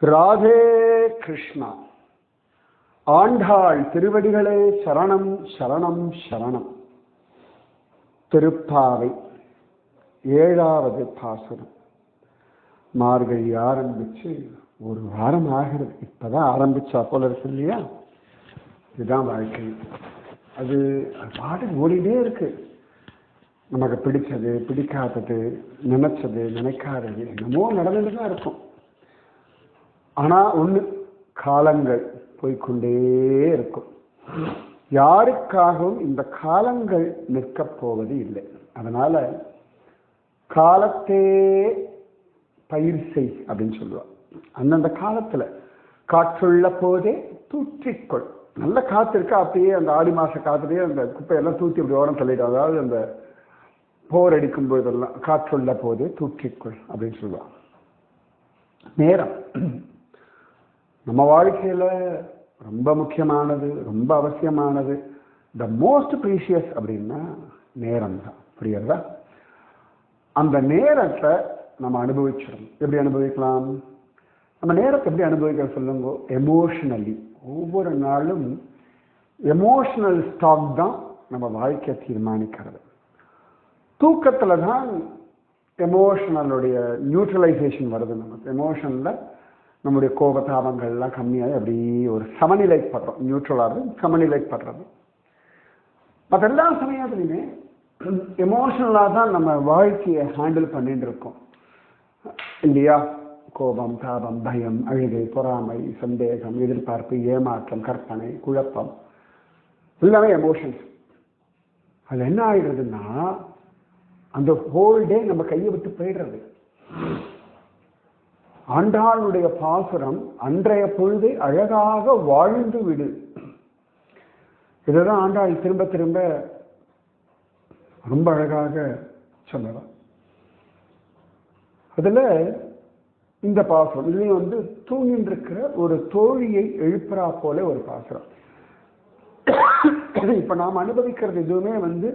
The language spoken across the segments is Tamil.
ராதே கிருஷ்ணா. ஆண்டாள் திருவடிகளே சரணம் சரணம் சரணம். திருப்பாவை ஏழாவது பாசுரம். மார்கழி ஆரம்பிச்சு ஒரு வாரம் ஆகிறது. இப்பதான் ஆரம்பிச்சா போல இருக்கு இல்லையா? இதுதான் வாழ்க்கை. அது அது பாட்டுக்கு ஓடிட்டே இருக்கு. நமக்கு பிடிச்சது பிடிக்காதது நினைச்சது நினைக்காதது என்னமோ நடந்துட்டு தான் இருக்கும். ஆனா ஒண்ணு காலங்கள் போய்க்கொண்டே இருக்கும். யாருக்காகவும் இந்த காலங்கள் நிற்கப் போவது இல்லை. அதனால காலத்தே பயிர் செய் அப்படின்னு சொல்லுவா. அந்தந்த காலத்துல காற்றுள்ள போதே தூற்றிக்கொள். நல்ல காத்து இருக்கா? அப்படியே அந்த ஆடி மாச காத்துலயே அந்த குப்பையெல்லாம் தூத்தி அப்படி ஓரம் தள்ளிடும் அதாவது அந்த போர் அடிக்கும் போதெல்லாம் காற்றுள்ள போதே தூற்றிக்கொள் அப்படின்னு சொல்லுவாள் நேரம். நம்ம வாழ்க்கையில் ரொம்ப முக்கியமானது ரொம்ப அவசியமானது த மோஸ்ட் ப்ரீஷியஸ் அப்படின்னா நேரம் தான் புரியுறதா அந்த நேரத்தை நம்ம அனுபவிச்சிடணும். எப்படி அனுபவிக்கலாம்? நம்ம நேரத்தை எப்படி அனுபவிக்க சொல்லுங்க? எமோஷனலி ஒவ்வொரு நாளும் எமோஷனல் ஸ்டாக் தான் நம்ம வாழ்க்கையை தீர்மானிக்கிறது. தூக்கத்தில் தான் எமோஷனலுடைய நியூட்ரலைசேஷன் வருது நமக்கு. எமோஷனில் நம்முடைய கோபதாபங்கள்லாம் கம்மியாகி அப்படி ஒரு சமநிலைப்படுறோம் நியூட்ரலாக சமநிலைப்படுறது மற்ற எல்லா சமயத்துலையுமே எமோஷனலாக தான் நம்ம வாழ்க்கையை ஹேண்டில் பண்ணிட்டு இருக்கோம். இல்லையா கோபம் தாபம் பயம் அழுகை பொறாமை சந்தேகம் எதிர்பார்ப்பு ஏமாற்றம் கற்பனை குழப்பம். எல்லாமே எமோஷன்ஸ் அது என்ன ஆயிடுறதுன்னா அந்த ஹோல் டே நம்ம கையை விட்டு போயிடுறது. ஆண்டாளுடைய பாசுரம் அன்றைய பொழுதை அழகாக வாழ்ந்து விடு. இதுதான் ஆண்டாள் திரும்ப திரும்ப ரொம்ப அழகாக சொல்லலாம் அதில் இந்த பாசுரம் இதுலேயும் வந்து தூங்கிட்டு இருக்கிற ஒரு தோழியை எழுப்புறா போல ஒரு பாசுரம். இப்போ நாம் அனுபவிக்கிறது எதுவுமே வந்து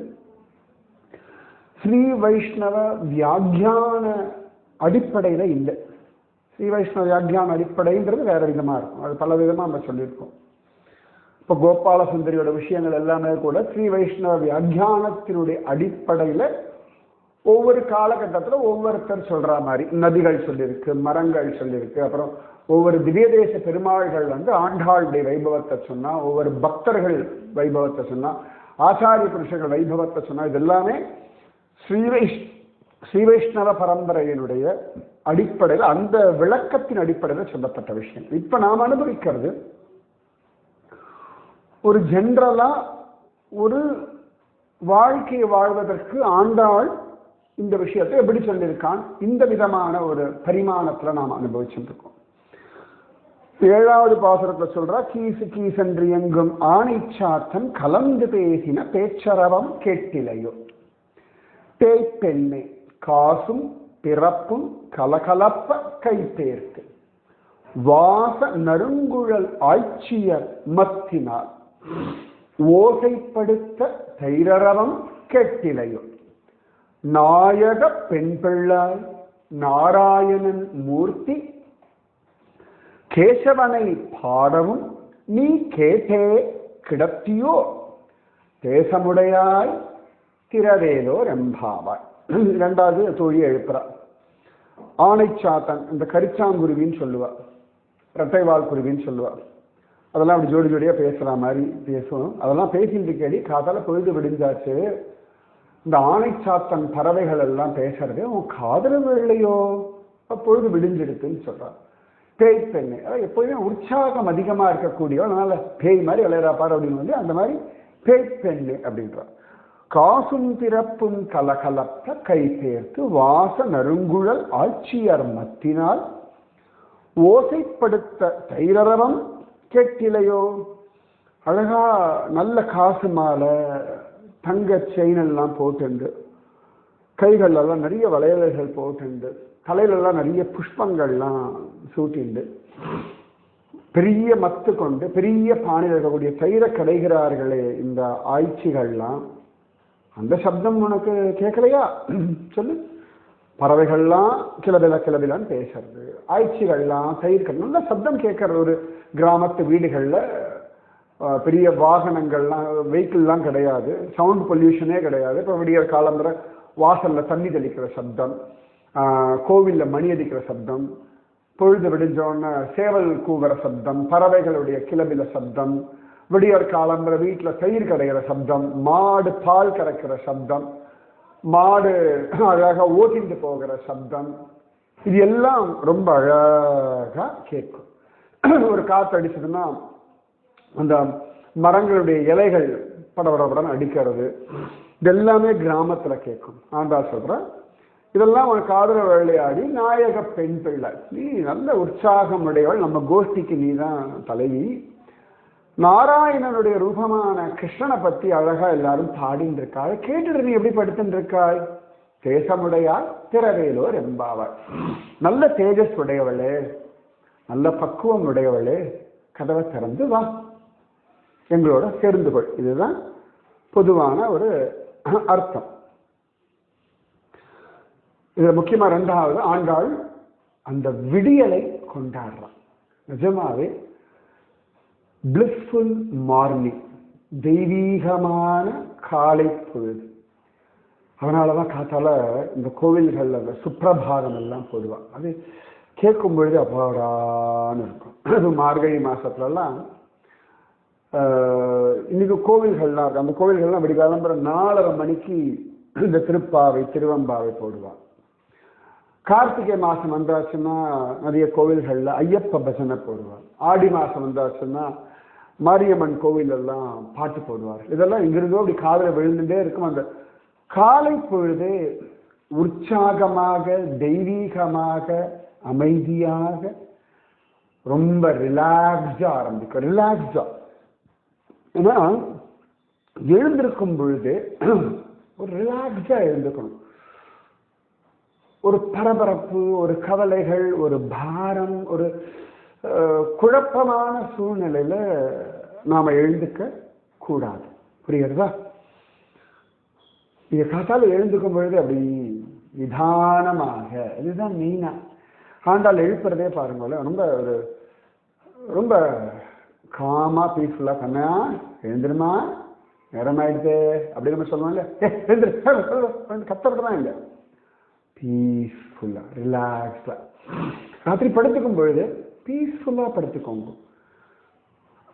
ஸ்ரீ வைஷ்ணவ வியாக்கியான அடிப்படையில் இல்லை. ஸ்ரீ வைஷ்ணவ வியாக்கியான அடிப்படைன்றது வேற விதமாக இருக்கும். அது பல விதமாக நம்ம சொல்லியிருக்கோம். இப்போ கோபால சுந்தரியோட விஷயங்கள் எல்லாமே கூட ஸ்ரீ வைஷ்ணவ வியாக்கியானத்தினுடைய அடிப்படையில் ஒவ்வொரு காலகட்டத்தில் ஒவ்வொருத்தர் சொல்கிற மாதிரி நதிகள் சொல்லியிருக்கு மரங்கள் சொல்லியிருக்கு அப்புறம் ஒவ்வொரு திவ்ய தேச பெருமாள்கள் வந்து ஆண்டாளுடைய வைபவத்தை சொன்னால் ஒவ்வொரு பக்தர்கள் வைபவத்தை சொன்னால் ஆச்சாரிய புருஷர்கள் வைபவத்தை சொன்னால் இது எல்லாமே ஸ்ரீ வைஷ் ஸ்ரீ வைஷ்ணவ பரம்பரையினுடைய அடிப்படையில் அந்த விளக்கத்தின் அடிப்படையில் சொல்லப்பட்ட விஷயம். இப்போ நாம் அனுபவிக்கிறது ஒரு ஜென்ரலாக ஒரு வாழ்க்கையை வாழ்வதற்கு ஆண்டாள் இந்த விஷயத்தை எப்படி சொல்லியிருக்கான்? இந்த விதமான ஒரு பரிமாணத்தில் நாம் அனுபவிச்சுருக்கோம் ஏழாவது பாசுரத்தில் சொல்றா கீசு கீசென்று எங்கும் ஆணைச்சாத்தன் கலந்து பேசின பேச்சரவம் கேட்டிலையோ. பேய்ப்பெண்ணே காசும் பிறப்பும் கலகலப்ப கைப்பேர்த்து வாச நறுங்குழல் ஆட்சியர் மத்தினால் ஓசைப்படுத்த தைரரவம் கெட்டிலையோ நாயக பெண் பிள்ளாய் நாராயணன் மூர்த்தி கேசவனை பாடவும் நீ கேட்டே கிடத்தியோ தேசமுடையாய் திரவேலோ ரெம்பாவாய் ரெண்டாவது தோழி எழுப்புறா. ஆணைச்சாத்தன் இந்த கரிச்சாங்குருவின்னு சொல்லுவா. இரட்டைவால் குருவின்னு சொல்லுவா. அதெல்லாம் அப்படி ஜோடி ஜோடியாக பேசுகிற மாதிரி பேசும். அதெல்லாம் பேசிட்டு கேடி காதால் பொழுது விடிஞ்சாச்சு. இந்த ஆணைச்சாத்தன் பறவைகள் எல்லாம் பேசுறது உன் காதல இல்லையோ? பொழுது விடிஞ்சிடுதுன்னு சொல்கிறான் பேய் பெண்ணு. அதாவது எப்போதுமே உற்சாகம் அதிகமாக இருக்கக்கூடிய அதனால் பேய் மாதிரி விளையாடா பாரு அப்படின்னு வந்து அந்த மாதிரி பேய் பெண்ணு அப்படின்றான் காசும் பிறப்பும் கலகலப்ப கை சேர்த்து வாச நறுங்குழல் ஆட்சியர் மத்தினால் ஓசைப்படுத்த தைரரவம் கேட்டிலையோ? அழகா நல்ல காசு மாலை தங்க செயின் எல்லாம் போட்டுண்டு. கைகளெல்லாம் நிறைய வளையல்கள் போட்டுண்டு. தலையிலெல்லாம் நிறைய புஷ்பங்கள்லாம் சூட்டிண்டு. பெரிய மத்து கொண்டு பெரிய பானையில் இருக்கக்கூடிய தயிரை கடைகிறார்களே இந்த ஆய்ச்சிகள்லாம். அந்த சப்தம் உனக்கு கேட்கலையா சொல்லு. பறவைகள்லாம் கிளபில கிளபிலான்னு பேசுறது. ஆய்ச்சிகள்லாம் தயிர்கள் நல்ல சப்தம் கேட்கறது ஒரு கிராமத்து வீடுகளில் பெரிய வாகனங்கள்லாம் வெஹிக்கிள்லாம் கிடையாது. சவுண்ட் பொல்யூஷனே கிடையாது. இப்போ விடிய காலம்புற வாசலில் தண்ணி தெளிக்கிற சப்தம். கோவிலில் மணி அடிக்கிற சப்தம். பொழுது விடிஞ்சோன்னு சேவல் கூவுற சப்தம். பறவைகளுடைய கிளபில சப்தம். விடியற் காலம்புற வீட்டில் தயிர் கரைகிற சப்தம் மாடு பால் கறக்கிற சப்தம் மாடு அழகாக ஓட்டிட்டு போகிற சப்தம் இது எல்லாம் ரொம்ப அழகாக கேட்கும். ஒரு காற்று அடிச்சதுன்னா அந்த மரங்களுடைய இலைகள் படபடபடன்னு அடிக்கிறது. இது எல்லாமே கேட்கும். ஆண்டா சொல்கிறேன் இதெல்லாம் ஒரு காதல விளையாடி நாயக பெண் பிள்ளை. நீ நல்ல உற்சாகம் உடையவள் நம்ம கோஷ்டிக்கு நீ தான் தலைவி. நாராயணனுடைய ரூபமான கிருஷ்ணனை பத்தி அழகா எல்லாரும் பாடின்னு இருக்காள் கேட்டுட்டு நீ எப்படி படுத்துட்டு இருக்காய் தேசமுடையாள் திறவேலோர் என்பாவாள். நல்ல தேஜஸ் உடையவளே நல்ல பக்குவம் உடையவளே கதவை திறந்து வா. எங்களோட சேர்ந்து கொள். இதுதான் பொதுவான ஒரு அர்த்தம். இதுல முக்கியமா ரெண்டாவது ஆண்டாள் அந்த விடியலை கொண்டாடுறான். நிஜமாவே பிளிஸ்ஃபுல் மார்னிங் தெய்வீகமான காலை பொழுது. அதனாலதான் காத்தால இந்த கோவில்கள் அந்த சுப்பிரபாதம் எல்லாம் போடுவா. அது கேட்கும் பொழுது அப்பாடான்னு இருக்கும். அது மார்கழி மாதத்துலலாம் இன்னைக்கு கோவில்கள்லாம் இருக்கு. அந்த கோவில்கள்லாம் அப்படி கிளம்புற நாலரை மணிக்கு இந்த திருப்பாவை திருவம்பாவை போடுவான் கார்த்திகை மாதம் வந்தாச்சுன்னா நிறைய கோவில்களில் ஐயப்ப பஜனை போடுவான் ஆடி மாதம் வந்தாச்சுன்னா மாரியம்மன் கோவில் எல்லாம் பாட்டு போடுவார். இதெல்லாம் இங்கிருந்தோ அப்படி காதில் விழுந்துட்டே இருக்கும். அந்த காலை பொழுது உற்சாகமாக தெய்வீகமாக அமைதியாக ரொம்ப ரிலாக்ஸாக ஆரம்பிக்கும். ரிலாக்ஸா ஏன்னா எழுந்திருக்கும் பொழுது ஒரு ரிலாக்ஸாக எழுந்துக்கணும் ஒரு பரபரப்பு ஒரு கவலைகள் ஒரு பாரம் ஒரு குழப்பமான சூழ்நிலையில் நாம் எழுந்துக்க கூடாது. புரியுறதா நீங்க காத்தால் எழுந்துக்கும் பொழுது அப்படி நிதானமாக இதுதான் மெயினாக ஆண்டாள் எழுப்புறதே பாருங்கள ரொம்ப ஒரு ரொம்ப காமாக பீஸ்ஃபுல்லாக கண்ணா எழுந்துருமா? நேரமாயிடுது அப்படி நம்ம சொல்லுவோம் எழுந்துரு கத்துறதுலாம் இல்லை பீஸ்ஃபுல்லாக ரிலாக்ஸாக ராத்திரி படுத்துக்கும் பொழுது பீஸ்ஃபுல்லாக படுத்துக்கோங்க.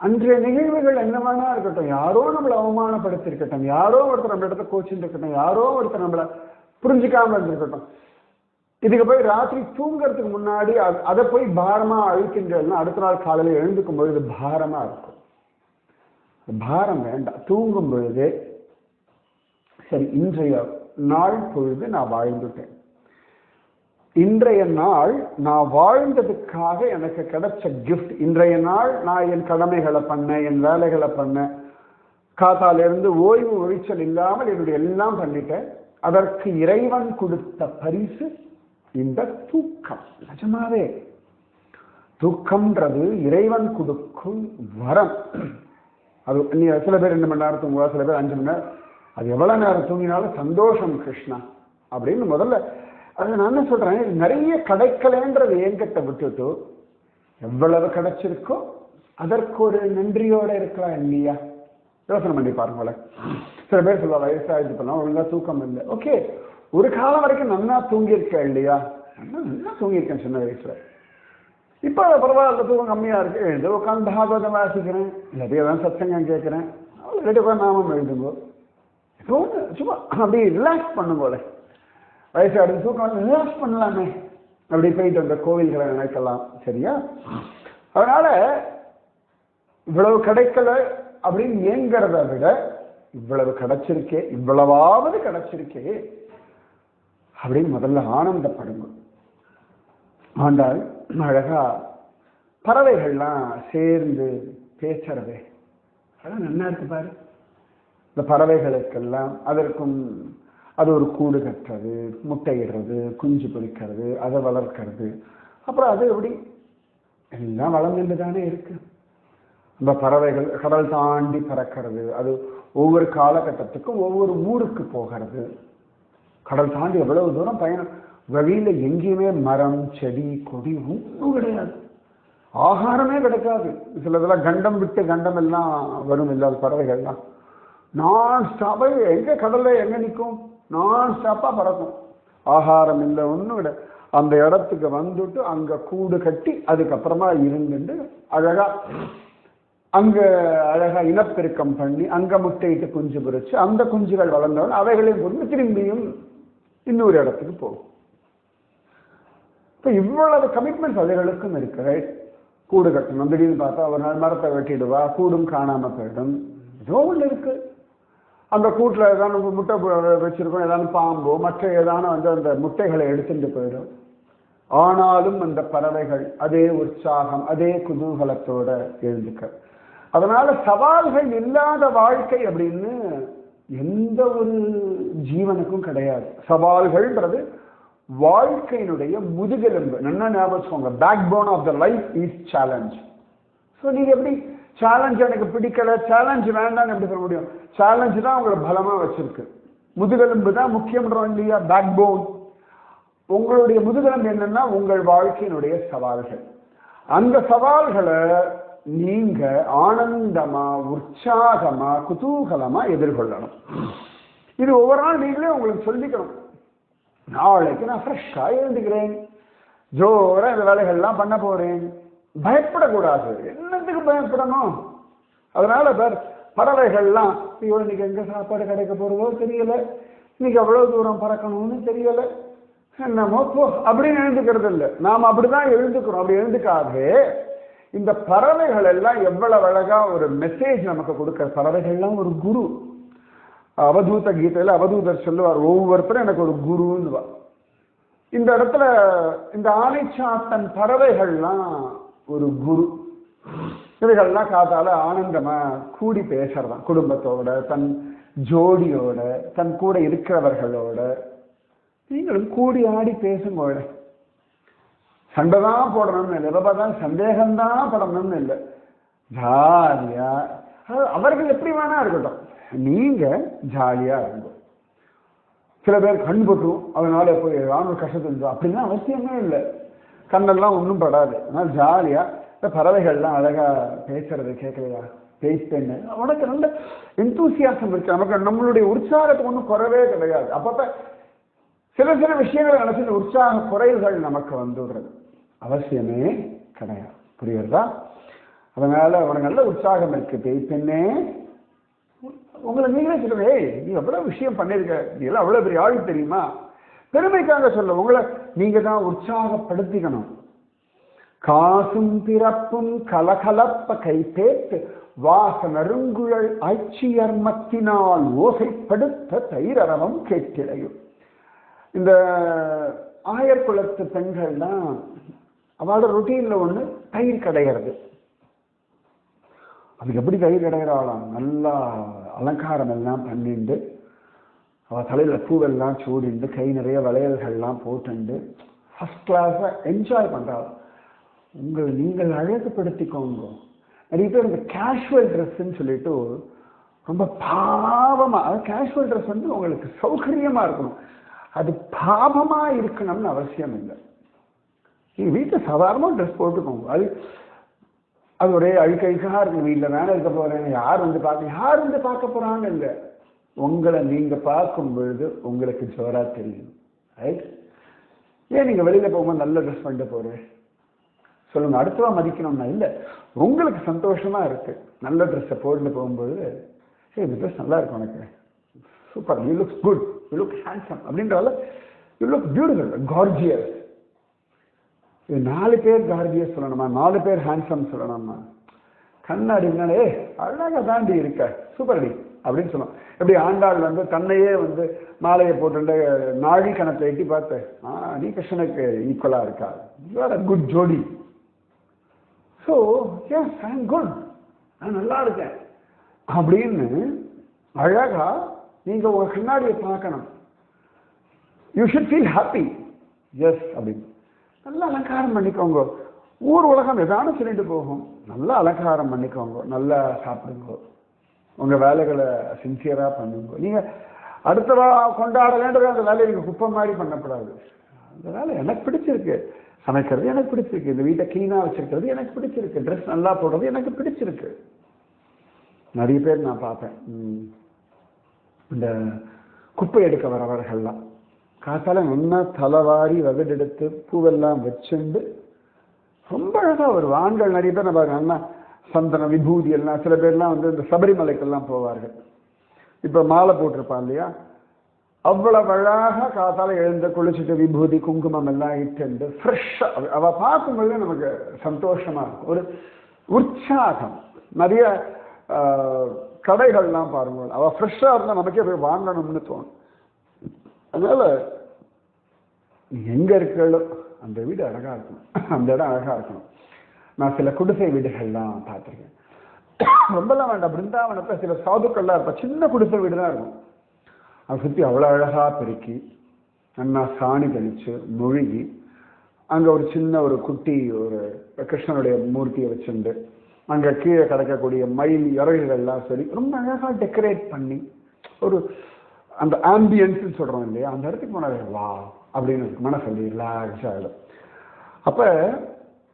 அன்றைய நிகழ்வுகள் என்ன வேணா இருக்கட்டும் யாரோ நம்மளை அவமானப்படுத்திருக்கட்டும் யாரோ ஒருத்தர் நம்ம இடத்த கோச்சின்னு இருக்கட்டும் யாரோ ஒருத்தர் நம்மளை புரிஞ்சுக்காம இருந்திருக்கட்டும். இதுக்கு போய் ராத்திரி தூங்குறதுக்கு முன்னாடி அதை போய் பாரமா அழிக்கின்றதுன்னா அடுத்த நாள் காலையில் எழுந்துக்கும் பொழுது பாரமா இருக்கும். பாரம் வேண்டாம். தூங்கும் பொழுது சரி இன்றைய நாள் பொழுது நான் வாழ்ந்துட்டேன். இன்றைய நாள் நான் வாழ்ந்ததுக்காக எனக்கு கிடைச்ச கிஃப்ட் இன்றைய நாள் நான் என் கடமைகளை பண்ணேன் என் வேலைகளை பண்ணேன். காத்தாலிருந்து ஓய்வு ஒழிச்சல் இல்லாமல் என்னுடைய எல்லாம் பண்ணிட்டேன். அதற்கு இறைவன் கொடுத்த பரிசு இந்த தூக்கம். நிஜமாவே. தூக்கம்ன்றது இறைவன் கொடுக்கும் வரம். அது நீ சில பேர் ரெண்டு மணி நேரம் தூங்குவா சில பேர் அஞ்சு மணி நேரம். அது எவ்வளவு நேரம் தூங்கினாலும் சந்தோஷம் கிருஷ்ணா அப்படின்னு முதல்ல அது நான் என்ன சொல்றேன்? நிறைய கிடைக்கலன்றது ஏங்கத்தை விட்டுட்டு எவ்வளவு கிடைச்சிருக்கோ அதற்கு ஒரு நன்றியோட இருக்கலாம் இல்லையா? யோசனை பண்ணி பாருங்களேன் சில பேர் சொல்லுவா வயசாகிட்டு பண்ணலாம் ஒழுங்கா தூக்கம் இல்லை. ஓகே ஒரு காலம் வரைக்கும் நன்னா தூங்கியிருக்கேன் இல்லையா? நல்லா நல்லா தூங்கியிருக்கேன் சின்ன வயசுல. இப்போ பரவாயில்ல தூக்கம் கம்மியா இருக்கு. எழுந்து உட்காந்து பாகவதம் வாசிக்கிறேன். இல்லாட்டி ஏதாவது சத்சங்கம் கேட்கிறேன். இல்லாட்டி உட்காந்து நாமம் எழுதுங்கோ. ஏதோ சும்மா அப்படியே ரிலாக்ஸ் பண்ணுங்கோல வயசு அடுத்து தூக்கம் ரிலாக்ஸ் பண்ணலாமே. அப்படி போயிட்டு அந்த கோவில்களை நினைக்கலாம் சரியா? அதனால இவ்வளவு கிடைக்கல அப்படின்னு ஏங்கிறத விட இவ்வளவு கிடைச்சிருக்கே இவ்வளவாவது கிடைச்சிருக்கே அப்படின்னு முதல்ல ஆனந்தப்படுங்க. ஆண்டாள் அழகா பறவைகள்லாம் சேர்ந்து பேசுறதே. அதெல்லாம் நல்லா இருக்கு பாரு. இந்த பறவைகளுக்கெல்லாம் அதற்கும் அது ஒரு கூடு கட்டுறது முட்டையிடுறது குஞ்சு பொறிக்கிறது அதை வளர்க்கிறது. அப்புறம் அது எப்படி? எல்லாம் வளர்ந்துட்டு தானே இருக்கு. இந்த பறவைகள் கடல் தாண்டி பறக்கிறது. அது ஒவ்வொரு காலகட்டத்துக்கும் ஒவ்வொரு ஊருக்கு போகிறது. கடல் தாண்டி எவ்வளவு தூரம் பயணம்? வழியில் எங்கேயுமே மரம் செடி கொடி ஒன்றும் கிடையாது. ஆகாரமே கிடைக்காது. சிலதெல்லாம் கண்டம் விட்டு கண்டம் எல்லாம் வரும் இல்லாத பறவைகள்லாம். நான் ஸ்டாப்பா எங்கே கடலில் எங்கே நிற்கும் நான் ஸ்டாப்பாக பறக்கும். ஆகாரம் இல்லை ஒன்றும் கிடையாது அந்த இடத்துக்கு வந்துட்டு அங்கே கூடு கட்டி அதுக்கப்புறமா இருந்துட்டு அழகாக அங்கே அழகாக இனப்பெருக்கம் பண்ணி அங்கே முட்டையிட்டு குஞ்சு பிரித்து அந்த குஞ்சுகள் வளர்ந்தவன் அவைகளையும் கொண்டு திரும்பியும் இன்னொரு இடத்துக்கு போகும். இப்போ இவ்வளவு கமிட்மெண்ட்ஸ் அவைகளுக்கும் இருக்கு ரைட் கூடு கட்டணும். திடீர்னு பார்த்தா ஒரு நாள் மரத்தை வெட்டிடுவா. கூடும் காணாமல் போயிடும். ஏதோ ஒன்று இருக்குது அந்த கூட்டில் ஏதாவது முட்டை வச்சுருக்கோம் வச்சிருக்கோம் ஏதாவது பாம்போ மற்ற ஏதான வந்து அந்த முட்டைகளை எடுத்துட்டு போயிடும். ஆனாலும் அந்த பறவைகள் அதே உற்சாகம் அதே குதூகலத்தோட எழுந்துக்க. அதனால சவால்கள் இல்லாத வாழ்க்கை அப்படின்னு எந்த ஒரு ஜீவனுக்கும் கிடையாது. சவால்கள்ன்றது வாழ்க்கையினுடைய முதுகெலும்பு. நல்லா ஞாபகம் வச்சுக்கோங்க. Backbone of the life is challenge so நீங்கள் எப்படி சேலஞ்ச் எனக்கு பிடிக்கல சேலஞ்ச் வேண்டாம்னு எப்படி சொல்ல முடியும்? சேலஞ்ச் தான் உங்களை பலமாக வச்சிருக்கு. முதுகெலும்பு தான் முக்கியம்ன்றோம் இல்லையா? பேக் போன் உங்களுடைய முதுகெலும்பு என்னன்னா உங்கள் வாழ்க்கையினுடைய சவால்கள். அந்த சவால்களை நீங்க ஆனந்தமா உற்சாகமா குதூகலமா எதிர்கொள்ளணும். இது ஒவ்வொரு நாள் நீங்களே உங்களுக்கு சொல்லிக்கணும். நாளைக்கு நான் ஃப்ரெஷ்ஷாக எழுந்துக்கிறேன். ஜோரா இந்த வேலைகள்லாம் பண்ண போறேன். பயப்படக்கூடாது. என்னத்துக்கு பயப்படணும்? அதனால சார் பறவைகள்லாம் ஐயோ இன்னைக்கு எங்கே சாப்பாடு கிடைக்க போகிறதோ தெரியல. இன்னைக்கு அவ்வளோ தூரம் பறக்கணும்னு தெரியலை. என்னமோ போ அப்படின்னு எழுந்துக்கிறது இல்லை. நாம் அப்படிதான் எழுந்துக்கிறோம். அப்படி எழுந்துக்காது. இந்த பறவைகள் எல்லாம் எவ்வளவு அழகா ஒரு மெசேஜ் நமக்கு கொடுக்குற பறவைகள்லாம் ஒரு குரு. அவதூத கீதையில் அவதூதர் சொல்லுவார் ஒவ்வொருத்தரும் எனக்கு ஒரு குருன்னுவார். இந்த இடத்துல இந்த ஆனைச்சாத்தன் பறவைகள்லாம் ஒரு குரு. இவைகள்லாம் காத்தால ஆனந்தமா கூடி பேசுறதான். குடும்பத்தோட தன் ஜோடியோட தன் கூட இருக்கிறவர்களோட. நீங்களும் கூடி ஆடி பேசும்போது சண்டை தான் போடணும்னு இல்லை. எதை பார்த்தாலும் சந்தேகம்தான் படணும்னு இல்லை. ஜாலியா. அவர்கள் எப்படி வேணா இருக்கட்டும். நீங்க ஜாலியா இருங்க. சில பேர் கண் பற்றும் அதனால போய் ராணுவ கஷ்டத்தை இருந்தோம். அவசியமே இல்லை. கண்ணெல்லாம் ஒன்றும் படாது. ஆனால் ஜாலியாக இந்த பறவைகள்லாம் அழகாக பேசுறது கேட்கலையா பேசிட்டேன்னு உனக்கு நல்ல எந்தூசியாசம் இருக்கு. நமக்கு நம்மளுடைய உற்சாகத்துக்கு ஒன்றும் குறவே கிடையாது. அப்பப்ப சில சில விஷயங்களை நினைச்சு உற்சாக குறைவுகள் நமக்கு வந்துடுறது. அவசியமே கிடையாது. புரியுறதா அதனால உனக்கு நல்ல உற்சாகம் இருக்கு. பேய் பெண்ணே உங்களை நீங்களே சொல்லுங்க ஏய் நீ எவ்வளோ விஷயம் பண்ணியிருக்க? நீ எல்லாம் அவ்வளோ பெரிய ஆள் தெரியுமா? பெருமைக்காக சொல்ல உங்களை நீங்க தான் உற்சாகப்படுத்திக்கணும். காசும் பிறப்பும் கலகலப்ப கைப்பேத்து வாச நறுங்குழல் ஆட்சியர்மத்தினால் ஓசைப்படுத்த தைரரவம் கேட்கிறையும் இந்த ஆயர் குலத்து பெண்கள்லாம் அவளோட ருட்டீன்ல ஒண்ணு தயிர் கிடையாது அது எப்படி தயிர் கிடைக்கிறாளாம் நல்லா அலங்காரம் எல்லாம் பண்ணிண்டு அவள் தலையில் பூவெல்லாம் சூடிண்டு கை நிறைய வளையல்கள்லாம் போட்டுண்டு ஃபஸ்ட் கிளாஸாக என்ஜாய் பண்ணுறாள் உங்களை நீங்கள் அழகுபடுத்திக்கோங்க. நிறைய பேர் இந்த கேஷுவல் ட்ரெஸ்ஸுன்னு சொல்லிட்டு ரொம்ப பாவமாக அதாவது கேஷுவல் ட்ரெஸ் வந்து உங்களுக்கு சௌகரியமாக இருக்கணும். அது பாவமாக இருக்கணும்னு அவசியம் இல்லை. நீங்கள் வீட்டில் சாதாரணமாக ட்ரெஸ் போட்டுக்கோங்க. அது அது ஒரே அழுக்கழுக்காக இருக்கு. வீட்டில் வேலை இருக்க போகிறேன் யார் வந்து பார்க்க யார் வந்து பார்க்க போகிறான்னு இல்லை. உங்களை நீங்க பார்க்கும் பொழுது உங்களுக்கு ஜோரா தெரியும். ரைட் ஏன் நீங்க வெளியில போகும்போது நல்ல ட்ரெஸ் பண்ணிட்டு போறேன் சொல்லுங்க அடுத்தவா மதிக்கணும்னா இல்லை. உங்களுக்கு சந்தோஷமா இருக்கு. நல்ல ட்ரெஸ்ஸை போட்டு போகும்போது ஏய் இந்த ட்ரெஸ் நல்லா இருக்கும் உனக்கு. Super you looks good you look handsome அப்படின்றதால யூ லுக் பியூட்டிஃபுல் கார்ஜியஸ் இது நாலு பேர் கார்ஜியஸ் சொல்லணுமா? நாலு பேர் ஹேண்ட்ஸம் சொல்லணுமா? கண்ணாடி முன்னாடி ஏ அழகா தாண்டி இருக்க. சூப்பர் டி அப்படின்னு சொன்னோம் எப்படி ஆண்டாள் வந்து தன்னையே வந்து மாலையை போட்டு நாழி கணத்தை எட்டி பார்த்து ஆ நீ கிருஷ்ணனுக்கு ஈக்குவலாக இருக்கா? யூ ஆர் அ குட் ஜோடி so yes I am good நான் நல்லா இருக்கேன். அப்படின்னு அழகா நீங்க உங்க கண்ணாடியை பார்க்கணும். You should feel happy yes அப்படின்னு. நல்லா அலங்காரம் பண்ணிக்கோங்க. ஊர் உலகம் எதான சொல்லிட்டு போகும். நல்லா அலங்காரம் பண்ணிக்கோங்க. நல்லா சாப்பிடுங்க. உங்க வேலைகளை சின்சியராக பண்ணுங்க. நீங்க அடுத்தவா கொண்டாட வேண்டிய அந்த வேலையை நீங்கள் குப்பை மாதிரி பண்ணக்கூடாது. அந்த வேலை எனக்கு பிடிச்சிருக்கு. சமைக்கிறது எனக்கு பிடிச்சிருக்கு. இந்த வீட்டை க்ளீனாக வச்சிருக்கிறது எனக்கு பிடிச்சிருக்கு. ட்ரெஸ் நல்லா போடுறது எனக்கு பிடிச்சிருக்கு. நிறைய பேர் நான் பார்ப்பேன். ம், இந்த குப்பை எடுக்க வரவர்கள்லாம். காத்தால நல்லா தலைவாரி வகுடெடுத்து பூவெல்லாம் வச்சுண்டு ரொம்ப அழகாக ஒரு ஆண்கள் நிறைய பேர் நான் பாருங்க சந்தன விபூதி எல்லாம் சில பேர்லாம் வந்து இந்த சபரிமலைக்கெல்லாம் போவார்கள். இப்போ மாலை போட்டிருப்பான் இல்லையா? அவ்வளவு அழகாக காத்தால எழுந்து குளிச்சுட்டு விபூதி குங்குமம் எல்லாம் இட்டு ஃப்ரெஷ்ஷாக அவள் பார்க்கும்போது நமக்கு சந்தோஷமா இருக்கும். ஒரு உற்சாகம். நிறைய கடைகள்லாம் பாருங்க. அவள் ஃப்ரெஷ்ஷாக இருந்தால் நமக்கே போய் வாங்கணும்னு தோணும். அதனால எங்கே எங்க அந்த வீடு அழகாக இருக்கணும். அந்த இடம் அழகாக இருக்கணும். நான் சில குடிசை வீடுகள்லாம் பார்த்துருக்கேன். ரொம்பலாம் வேண்டாம். பிருந்தாவனத்தில் சில சாதுக்கள்லாம் இருப்பா சின்ன குடிசை வீடு தான் இருக்கும். அதை சுற்றி அவ்வளோ அழகாக பெருக்கி நல்லா சாணி தெளித்து முழுகி அங்கே ஒரு சின்ன ஒரு குட்டி ஒரு கிருஷ்ணனுடைய மூர்த்தியை வச்சுண்டு அங்கே கீழே கிடக்கக்கூடிய மயில் இறகுகள்லாம் சரி ரொம்ப அழகாக டெக்கரேட் பண்ணி ஒரு அந்த ஆம்பியன்ஸ் சொல்கிறோம் இல்லையா? அந்த இடத்துக்கு போனாலே வா அப்படின்னு மனசு அப்படி ரிலாக்ஸ் ஆகிடும் அப்போ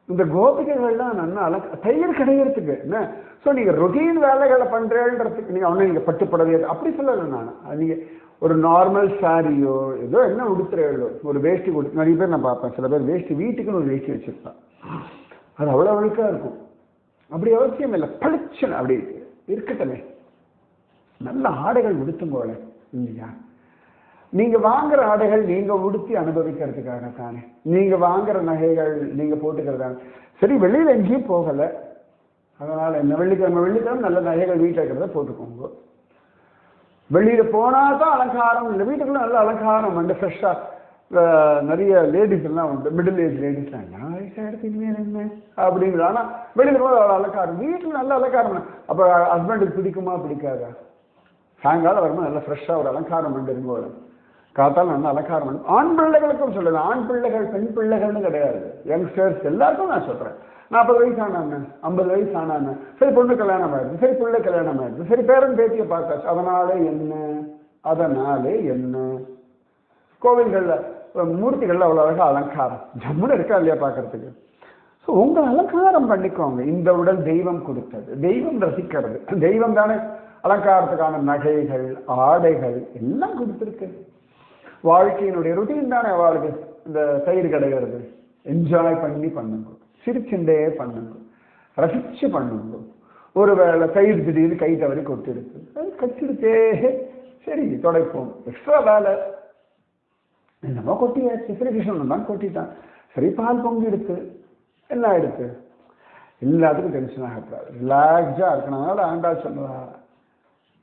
இந்த கோபிகைகள்லாம் நல்லா அலங்க தையல் கிடையிறதுக்கு என்ன? ஸோ நீங்கள் ரொட்டீன் வேலைகளை பண்ணுறேன்றதுக்கு நீங்கள் அவனை நீங்கள் பட்டுப்படவே அப்படி சொல்லலை நான். நீங்கள் ஒரு நார்மல் சாரியோ ஏதோ என்ன உடுத்துறையோ ஒரு வேஷ்டி கொடுத்து நிறைய பேர் நான் பார்ப்பேன். சில பேர் வேஷ்டி வீட்டுக்குன்னு ஒரு வேஷ்டி வச்சுருப்பேன் அது அவ்வளோ அழுக்காக இருக்கும். அப்படி அவசியம் இல்லை. பளிச்சுன்னு அப்படி இருக்கட்டுமே. நல்ல ஆடைகள் உடுத்தும் போல. இல்லையா நீங்க வாங்குற ஆடைகள் நீங்க உடுத்தி அனுபவிக்கிறதுக்காக தானே. நீங்க வாங்குற நகைகள் நீங்க போட்டுக்கிறதாங்க சரி வெளியில எங்கேயும் போகல. அதனால என்ன வெள்ளிக்கிழமை வெள்ளிக்கிழமை நல்ல நகைகள் வீட்டில் இருக்கிறத போட்டுக்கோங்க. வெளியில போனால் தான் அலங்காரம் இல்லை வீட்டுக்குள்ள நல்ல அலங்காரம் வந்து ஃப்ரெஷ்ஷா நிறைய லேடிஸ் எல்லாம் உண்டு. மிடில் ஏஜ் லேடிஸ்லாம் என்ன வயசா எடுத்து என்ன? அப்படிங்கிற ஆனா வெளியில போது அவ்வளோ அலங்காரம். வீட்டுல நல்ல அலங்காரம் அப்ப ஹஸ்பண்டுக்கு பிடிக்குமா பிடிக்காதா? சாயங்காலம் வரும்போது நல்லா ஃப்ரெஷ்ஷாக ஒரு அலங்காரம் பண்ணி இருக்கும் காத்தால் நல்லா அலங்காரம் ஆண் பிள்ளைகளுக்கும் சொல்லுது ஆண் பிள்ளைகள் பெண் பிள்ளைகள்னு கிடையாது. யங்ஸ்டர்ஸ் எல்லாருக்கும் நான் சொல்கிறேன் நாற்பது வயசு ஆனாங்க ஐம்பது வயசு ஆனாங்க சரி பொண்ணு கல்யாணம் ஆயிடுது சரி பிள்ளை கல்யாணம் ஆயிடுது சரி பேரன் பேத்தியை பார்த்தாச்சு அதனாலே என்ன? அதனாலே என்ன? கோவில்களில் மூர்த்திகள்ல அவ்வளோ அழகாக அலங்காரம். ஜம்முன்னு இருக்கா இல்லையா பார்க்கறதுக்கு? ஸோ உங்கள் அலங்காரம் பண்ணிக்கோங்க. இந்த உடல் தெய்வம் கொடுத்தது. தெய்வம் ரசிக்கிறது. தெய்வம் தானே. அலங்காரத்துக்கான நகைகள் ஆடைகள் எல்லாம் கொடுத்துருக்கு. வாழ்க்கையினுடைய ருட்டீன் தானே அவளுக்கு இந்த தயிர் கிடைக்கிறது. என்ஜாய் பண்ணி பண்ணுங்க. சிரிச்சுண்டே பண்ணுங்க. ரசிச்சு பண்ணுங்க. ஒருவேளை தயிர் திடீர்னு கை தவறி கொட்டிடுச்சு அது கச்சிடுச்சே சரி தொடைப்போம். எக்ஸ்ட்ரா வேலை. என்னமோ கொட்டியாச்சு. சரி கிருஷ்ணன் தான் கொட்டிட்டான். சரி பால் பொங்கி எடுத்து என்ன எடுத்து எல்லாத்துக்கும் டென்ஷன் ஆகக்கூடாது. ரிலாக்ஸாக இருக்கணும்னால ஆண்டா சொல்லுவா.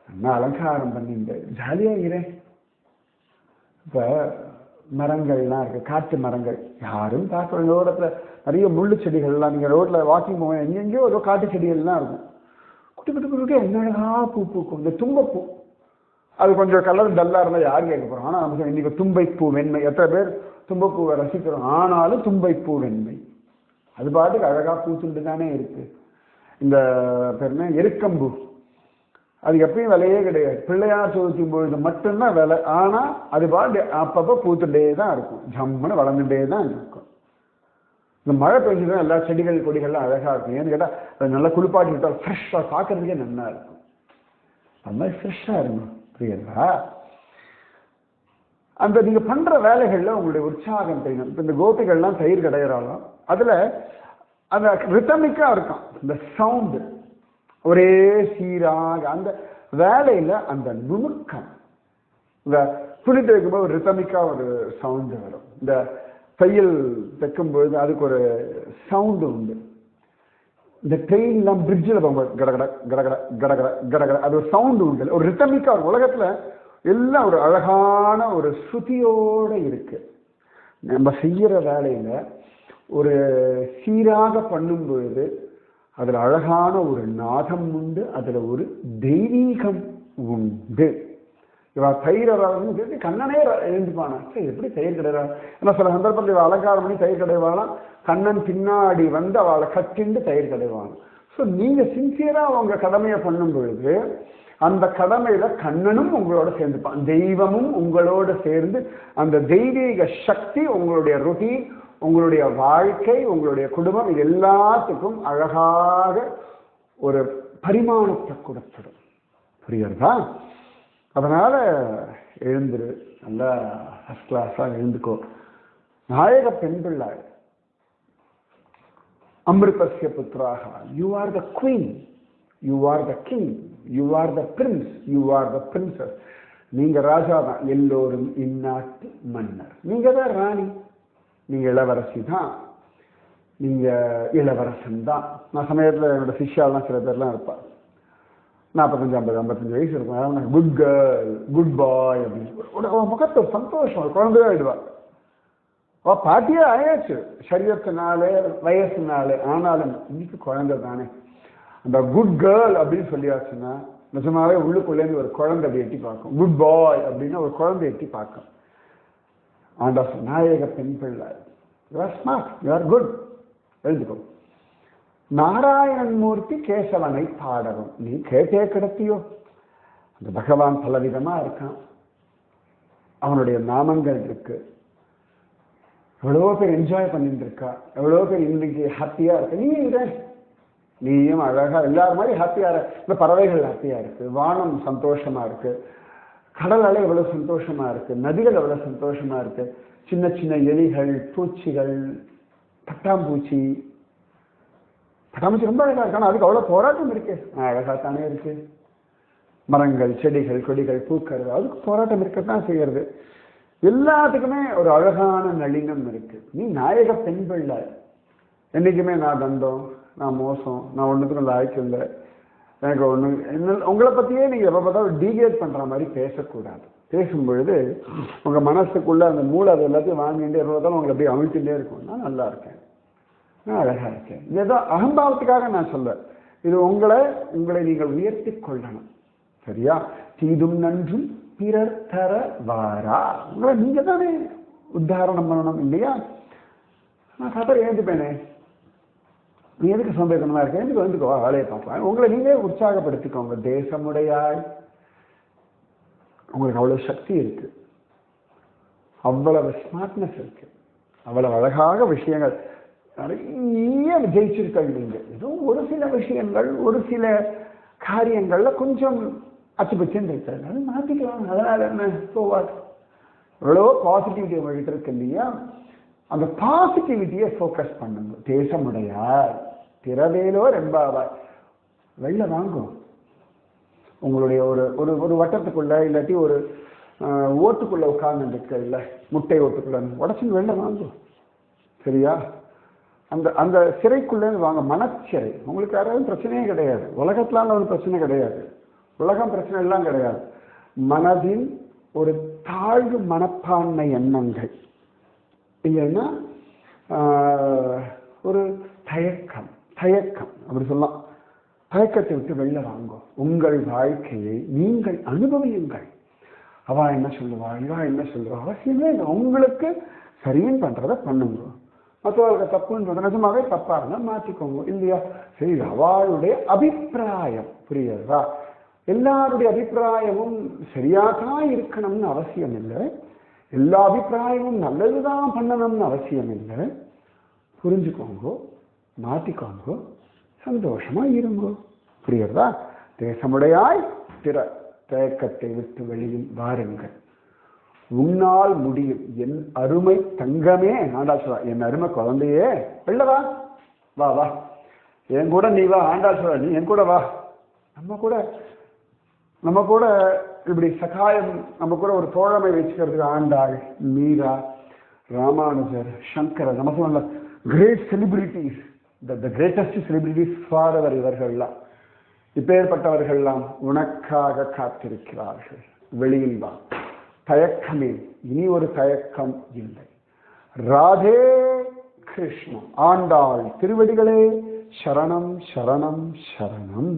என்ன அலங்காரம் பண்ணிட்டு ஜாலியாக இருக்கிறேன். இப்போ மரங்கள்லாம் இருக்குது காட்டு மரங்கள். யாரும் பார்க்க ரோடத்துல நிறைய முள்ளு செடிகள்லாம் நீங்கள் ரோட்டில் வாக்கிங் போவேன் எங்கெங்கேயோ ஏதோ காட்டு செடிகள்லாம் இருக்கும். குட்டி குட்டி குட்டி என்ன அழகாக பூ பூக்கும் இந்த தும்பப்பூ. அது கொஞ்சம் கலர் டல்லாக இருந்தால் யார் கேட்க போகிறோம் ஆனால் நமக்கு இன்றைக்கி தும்பைப்பூ வெண்மை. எத்தனை பேர் தும்பப்பூவை ரசிக்கிறோம்? ஆனாலும் தும்பைப்பூ வெண்மை. அது பாட்டுக்கு அழகாக பூத்துண்டு தானே இருக்குது இந்த பேர் என்ன? எருக்கம்பூ. அது எப்பயும் விலையே கிடையாது. பிள்ளையார் சதுர்த்தி பொழுது மட்டும்தான் விலை. ஆனால் அது பாட்டு அப்பப்போ பூத்துட்டே தான் இருக்கும். ஜம்முன்னு வளர்ந்துட்டே தான் இருக்கும். இந்த மழை பெஞ்சதும் எல்லா செடிகள் கொடிகள்லாம் அழகாக இருக்கும். ஏன்னு கேட்டால் அது நல்லா குளிப்பாட்டி விட்டால் ஃப்ரெஷ்ஷாக பார்க்குறதுக்கே நல்லா இருக்கும். அது மாதிரி ஃப்ரெஷ்ஷாக இருக்கும் புரியுதா? அந்த நீங்கள் பண்ணுற வேலைகளில் உங்களுடைய உற்சாகம் தெரியும் இப்போ இந்த கோபிகள்லாம் தயிர் கிடையிறாலும் அதில் அந்த ரித்தமிக்காக இருக்கும். இந்த சவுண்டு ஒரே சீராக அந்த வேலையில அந்த நுணுக்கம். இந்த துணி தைக்கும்போது ஒரு ரித்தமிக்கா ஒரு சவுண்டு வரும். இந்த தையல் தைக்கும்பொழுது அதுக்கு ஒரு சவுண்டு உண்டு. இந்த ட்ரெயின்லாம் பிரிட்ஜில் போகும்போது கடகட கடகட கடகட கடகட அது ஒரு சவுண்டு உண்டு. ஒரு ரித்தமிக்கா ஒரு உலகத்துல எல்லாம் ஒரு அழகான ஒரு ஸ்ருதியோட இருக்கு. நம்ம செய்யற வேலையில ஒரு சீராக பண்ணும்பொழுது அதில் அழகான ஒரு நாதம் உண்டு அதில் ஒரு தெய்வீகம் உண்டு. இவா தயிர் வந்து கண்ணனே எழுந்துப்பானா? சரி எப்படி தயிர் கிடையாது ஏன்னா சில சந்தர்ப்பத்தில் இவள் அலங்காரம் பண்ணி தயிர் கிடைவாளாம். கண்ணன் பின்னாடி வந்து அவளை கட்டிண்டு தயிர் கிடைவான். ஸோ நீங்கள் சின்சியராக அவங்க கடமையை பண்ணும் பொழுது அந்த கடமையில கண்ணனும் உங்களோட சேர்ந்துப்பான். தெய்வமும் உங்களோட சேர்ந்து அந்த தெய்வீக சக்தி உங்களுடைய ருட்டீன் உங்களுடைய வாழ்க்கை உங்களுடைய குடும்பம் இது எல்லாத்துக்கும் அழகாக ஒரு பரிமாணத்தை கொடுத்துடும். புரியுறதா அதனால எழுந்துரு. நல்லா ஃபர்ஸ்ட் கிளாஸாக எழுந்துக்கோ. நாயக பெண் பிள்ளை அமிர்தசிய புத்திராக you are the queen you are the king you are the prince you are the princess நீங்கள் ராஜா தான். எல்லோரும் இந்நாட்டு மன்னர். நீங்கள் தான் ராணி. நீங்க இளவரசி தான் நீங்க இளவரசன் தான் நான் சமயத்தில் என்னோட சிஷ்யாலாம் சில பேர்லாம் இருப்பா. நாற்பத்தஞ்சு ஐம்பது ஐம்பத்தஞ்சு வயசு இருக்கும். குட் கேர்ள் குட் பாய் அப்படின்னு சொல்லி அவன் முகத்தை சந்தோஷம் குழந்தையா ஆயிடுவா. ஓ பாட்டியே ஆயாச்சு. சரீரத்தினாலே வயசுனாலே. ஆனாலும் இன்னைக்கு குழந்தை தானே. அந்த குட் கேர்ள் அப்படின்னு சொல்லியாச்சுன்னா நிஜமாவே உள்ளுக்குள்ளேருந்து ஒரு குழந்தை அப்படி எட்டி பார்க்கும். குட் பாய் அப்படின்னா ஒரு குழந்தை எட்டி பார்க்கும். ஆண்டா நாயக பெண் பிள்ளை you are smart you are good எழுதுக்கோ. Narayanan Murthy கேசவனை பாடவும் நீ கேட்டே கிடத்தியோ? அந்த பகவான் பலவிதமா இருக்கான். அவனுடைய நாமங்கள் இருக்கு. எவ்வளோ பேர் என்ஜாய் பண்ணிட்டு இருக்கா எவ்வளோ பேர் இன்னைக்கு ஹாப்பியாக இருக்கு. நீ இரு. நீயும் அழகா எல்லாரும் மாதிரி ஹாப்பியாக இந்த பறவைகள் ஹாப்பியாக இருக்கு. வானம் சந்தோஷமா இருக்கு. கடல் அலை சந்தோஷமாக இருக்குது இருக்கு? நதிகள் எவ்வளோ சந்தோஷமாக இருக்குது சின்ன சின்ன எலிகள் பூச்சிகள் பட்டாம்பூச்சி. பட்டாம்பூச்சி ரொம்ப அழகாக இருக்கு. அதுக்கு அவ்வளோ போராட்டம் இருக்கு. அழகாக தானே இருக்கு. மரங்கள் செடிகள் கொடிகள் பூக்கள் அதுக்கு போராட்டம் இருக்கத்தான் செய்கிறது. எல்லாத்துக்குமே ஒரு அழகான நளினம் இருக்கு. நீ நாயக பெண் பிள்ளை என்றைக்குமே நான் தந்தம் நான் மோசம் நான் ஒன்றுக்கும் லாய்க்கு இல்லை. எனக்கு ஒன்று என்ன உங்களை பற்றியே நீங்கள் எப்போ பார்த்தாலும் டீகேட் பண்ணுற மாதிரி பேசக்கூடாது. பேசும்பொழுது உங்கள் மனசுக்குள்ளே அந்த மூளை அது எல்லாத்தையும் வாங்கிட்டு எப்போ பார்த்தாலும் உங்களை அப்படியே அமிழ்த்திட்டே இருக்கும். நான் நல்லா இருக்கேன். நான் அழகாக இருக்கேன். இது ஏதோ அகம்பாவத்துக்காக நான் சொல்ல இது உங்களை உங்களை நீங்கள் உயர்த்தி கொள்ளணும். சரியா? தீதும் நன்றும் பிறர் தர வாரா. உங்களை நீங்கள் தானே உத்தாரணம் பண்ணணும் இல்லையா? நான் கதை ஏந்துப்பேனே. நீ எதுக்கு சந்தேகமா இருக்க? எதுக்கு வந்துக்கோ? வேலையை பார்ப்பேன் உங்களை நீங்களே உற்சாகப்படுத்திக்கோங்க. தேசமுடையாய். உங்களுக்கு அவ்வளவு சக்தி இருக்கு. அவ்வளவு ஸ்மார்ட்னஸ் இருக்கு. அவ்வளவு அழகாக விஷயங்கள். நிறைய ஜெயிச்சிருக்கள் நீங்க. ஏதோ ஒரு சில விஷயங்கள் ஒரு சில காரியங்கள்ல கொஞ்சம் அச்சுப்பச்சுன்னு இருக்காது அது மாத்திக்கலாம். அதனால என்ன? போவார் எவ்வளோ பாசிட்டிவிட்டி உங்ககிட்ட இருக்கு இல்லையா? அந்த பாசிட்டிவிட்டியை ஃபோக்கஸ் பண்ணுங்க. தேசமுடையார் திறவேலோ ரெம்பாவாய் வெளில வாங்கும். உங்களுடைய ஒரு ஒரு ஒரு வட்டத்துக்குள்ள இல்லாட்டி ஒரு ஓட்டுக்குள்ள உட்கார்ந்து இல்லை. முட்டை ஓட்டுக்குள்ள உடச்சுன்னு வெளில வாங்கும். சரியா? அந்த அந்த சிறைக்குள்ளே வாங்க. மனச்சிறை. உங்களுக்கு யாராவது பிரச்சனையே கிடையாது. உலகத்திலான ஒரு பிரச்சனை கிடையாது. உலகம் பிரச்சனை எல்லாம் கிடையாது. மனதின் ஒரு தாழ்வு மனப்பான்மை எண்ணங்கள். இல்லைன்னா ஒரு தயக்கம். தயக்கம். அப்படி சொல்லலாம் தயக்கத்தை விட்டு வெளில வாங்கோ. உங்கள் வாழ்க்கையை நீங்கள் அனுபவியுங்கள். அவ என்ன சொல்லுவா? இவா என்ன சொல்லுவா? அவசியமே இல்லை உங்களுக்கு சரின்னு பண்றதை பண்ணுங்க. மற்றவர்களுக்கு தப்புன்றது நிஜமாவே தப்பா இருந்தா மாத்திக்கோங்க. இல்லையா? சரி அவளுடைய அபிப்பிராயம். புரியுதா எல்லாருடைய அபிப்பிராயமும் சரியாதான் இருக்கணும்னு அவசியம் இல்லை. எல்லா அபிப்பிராயமும் நல்லதுதான் பண்ணணும்னு அவசியம் இல்லை. புரிஞ்சுக்கோங்க. மாற்றிக்கோங்கோ சந்தோஷமாக இருங்கோ புரியுறதா தேசமுடையாய் திற தயக்கத்தை விட்டு வெளியில் வாருங்கள். உன்னால் முடியும். என் அருமை தங்கமே ஆண்டாள் சொல்றா என் அருமை குழந்தையே வெளில வா. வா என் கூட நீ வா ஆண்டாள் சொல்றா நீ என் கூட வா. நம்ம கூட நம்ம கூட இப்படி சகாயம் நம்ம கூட ஒரு தோழமை வச்சுக்கிறதுக்கு ஆண்டாள் மீரா ராமானுஜர் சங்கரர் நம்ம சொன்ன great celebrities the the greatest celebrities for அவர் இவர்கள்லாம் இப்பேற்பட்டவர்கள்லாம் உனக்காக காத்திருக்கிறார்கள் வெளியில் வா தயக்கமே இனி ஒரு தயக்கம் இல்லை ராதே கிருஷ்ணன் ஆண்டாள் திருவடிகளே சரணம் சரணம் சரணம்